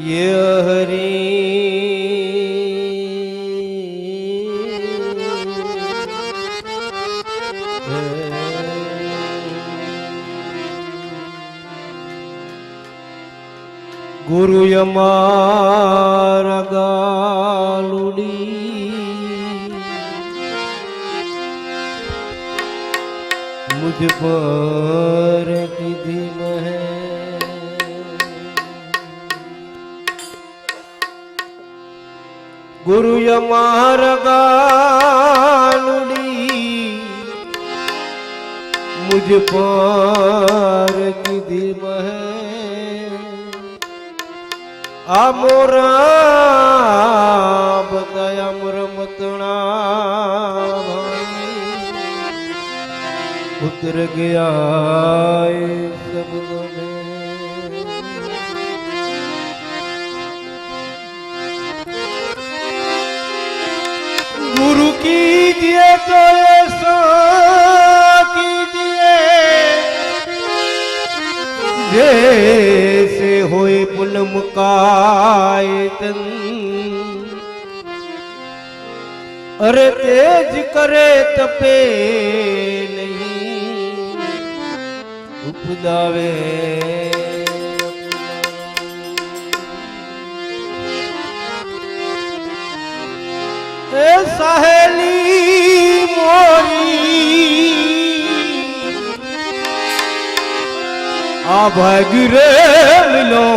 ય હરી ગુરુ અમાર ગાલુડી મુझ પર કીધી મહે ગુરુ અમાર ગાલુડી મુજ પર કીધી મહે. આ મોરા બધા અમર મતણા ઉતર ગયા कीजिए तो ऐसा कीजिए जैसे होए पुनम कायतन अरे तेज करे तपे नहीं उपदावे સહેલી મોરી. આ ભાગ રે મિલો,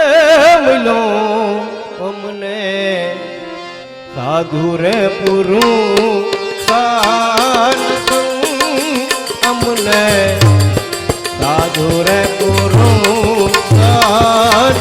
એ મિલો, અમને સાધુ રે પુરું કાન અમને સાધુ રે પુરું કાન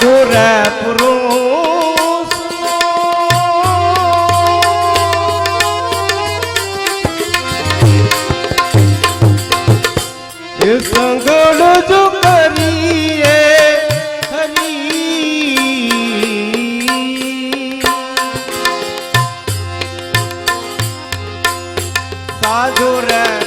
સાધુ રે પુરુષ એ સંગળ જો કરીએ સાધુ રે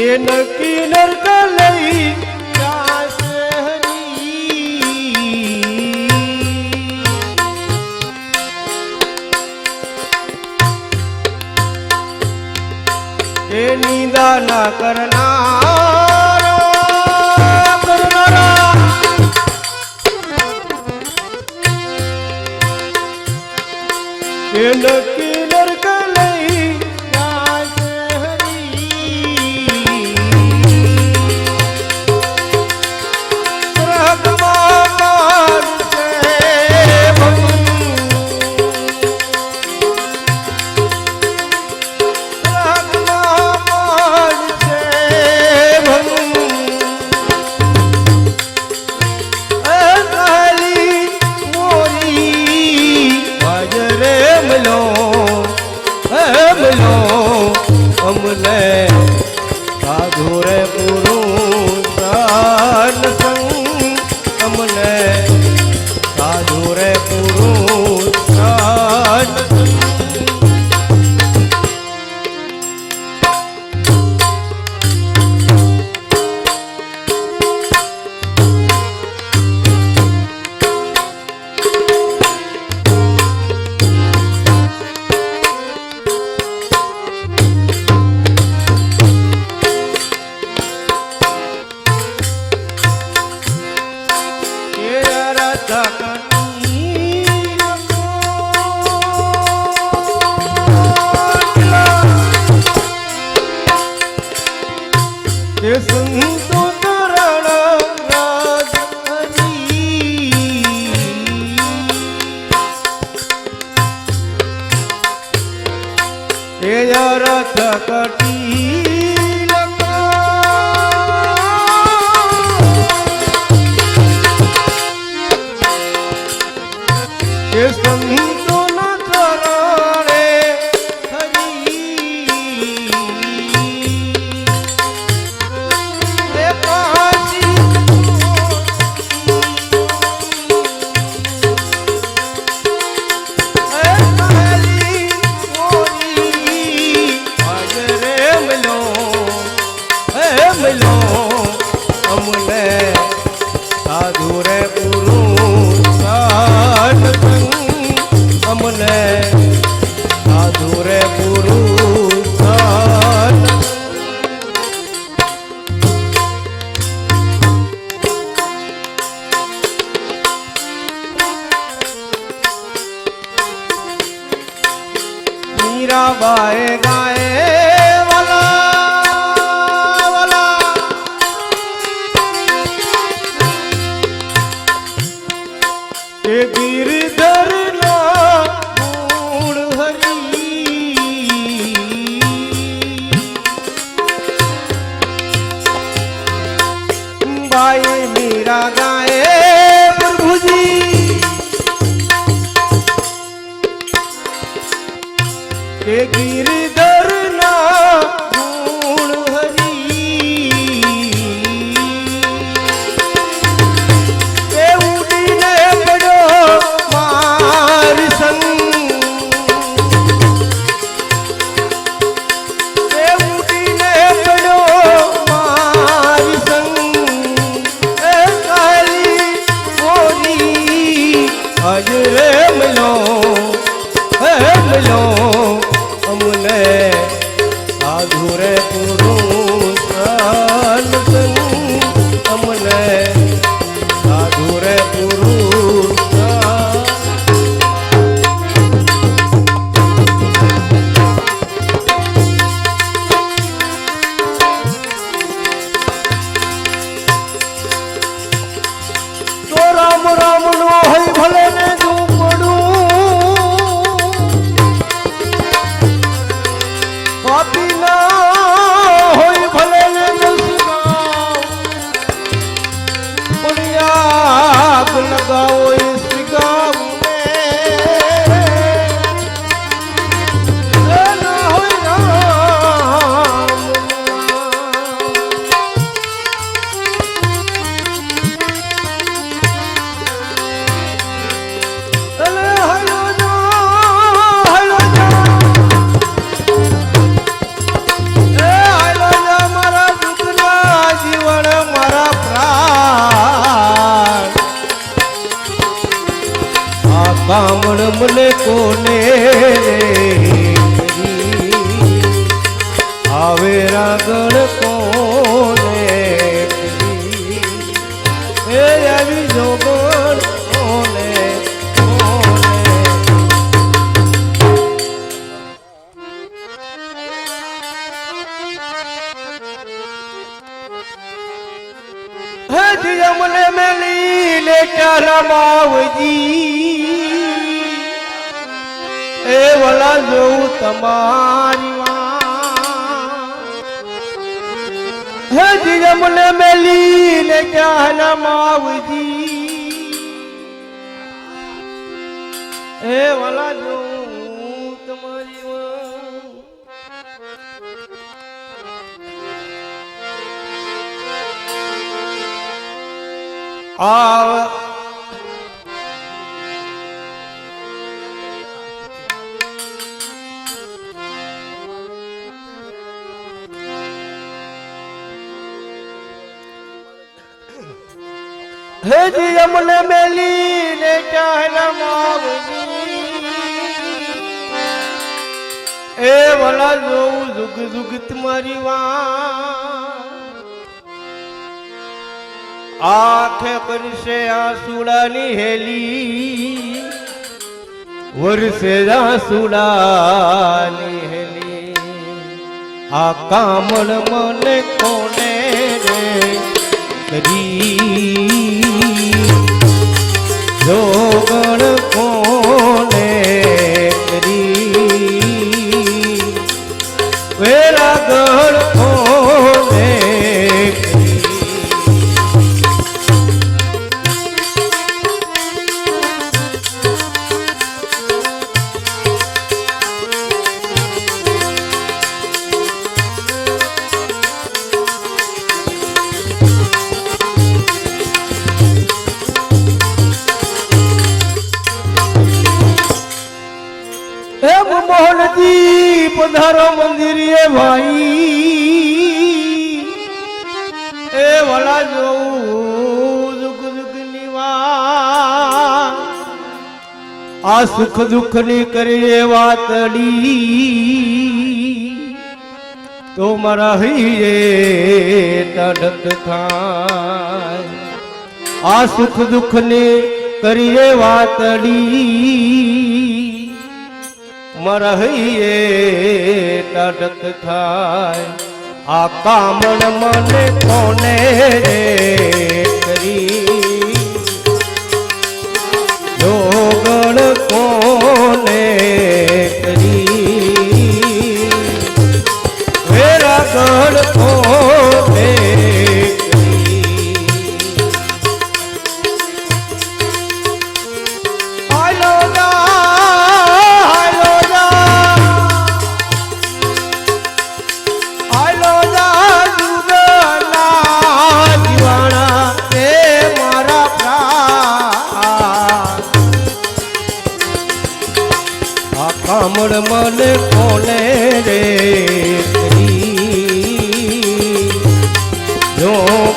તે નકી નર્ક લઈ નિંદા ના કરના Yeah, no. পুরো मीरा बाएगा તમારી હજી અમને મેલી લે ચાલા માવજી એ વલા જોઉં તમારી વાત હેજી અમને મેલી ને ચાહલા માવજી જુગ જુગ તમારી આંખે કરશે આસુડાની હેલી. વરસે આસુડાની હેલી. આ કામળ મને કોને રે કરી? જોગણ કોને કરી? ગણ આ સુખ દુઃખની કરીએ વાતડી તો મારા હૈયે તડક થાય. આ સુખ દુઃખ ને કરીએ વાતડી હૈયે તડક થાય. આ કામણ મને કોને કરી?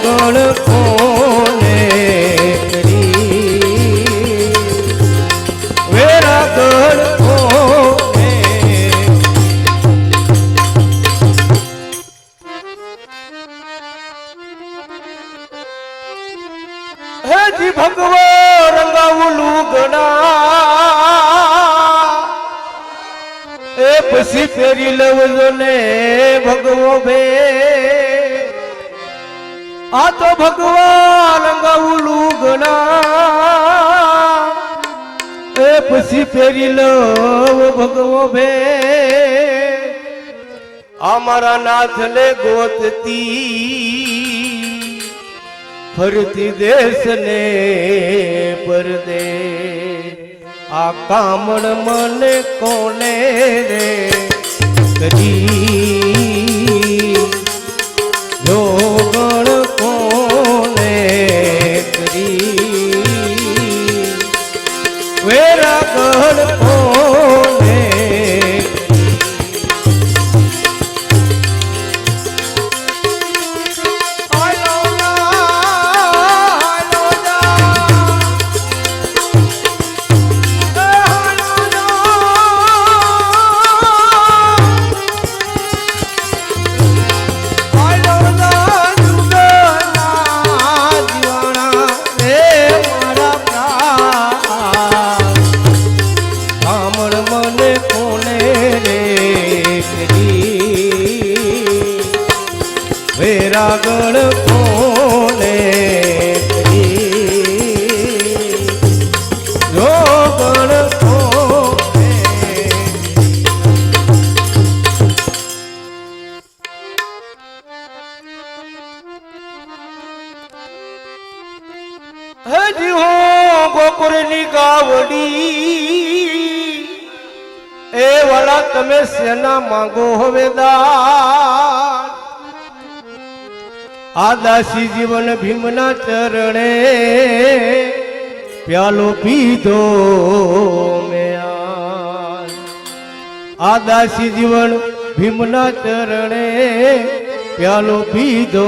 જોગણ આ તો ભગવાન ગૌલું ગણા એ પછી ફેરી લવ ભગવો ભે. અમારા નાથ ને ગોતતી ફરતી દેશ ને પરદે. આ કામણ મને કોને રે કરી পাগল ફેરા ગણપો દાસી જીવન ભીમના ચરણે પ્યાલો પીધો આ દાસી જીવન ભીમના ચરણે પ્યાલો પીધો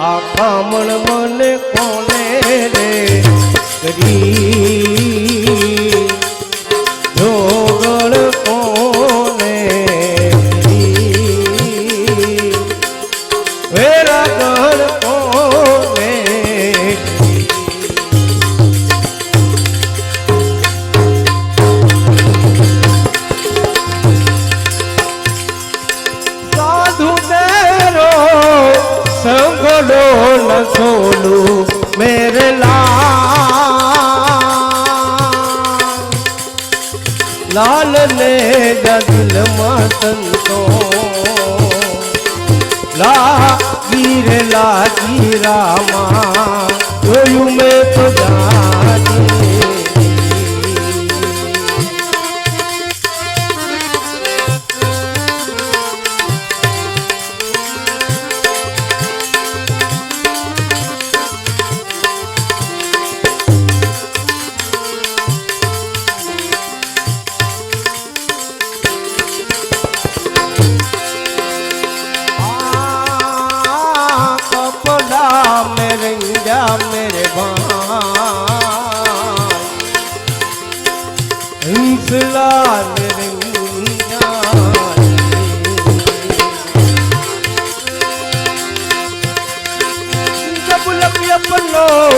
આ કામણ મને કોને રે કરી? જોગ હીરામાં જોયું મેં করলো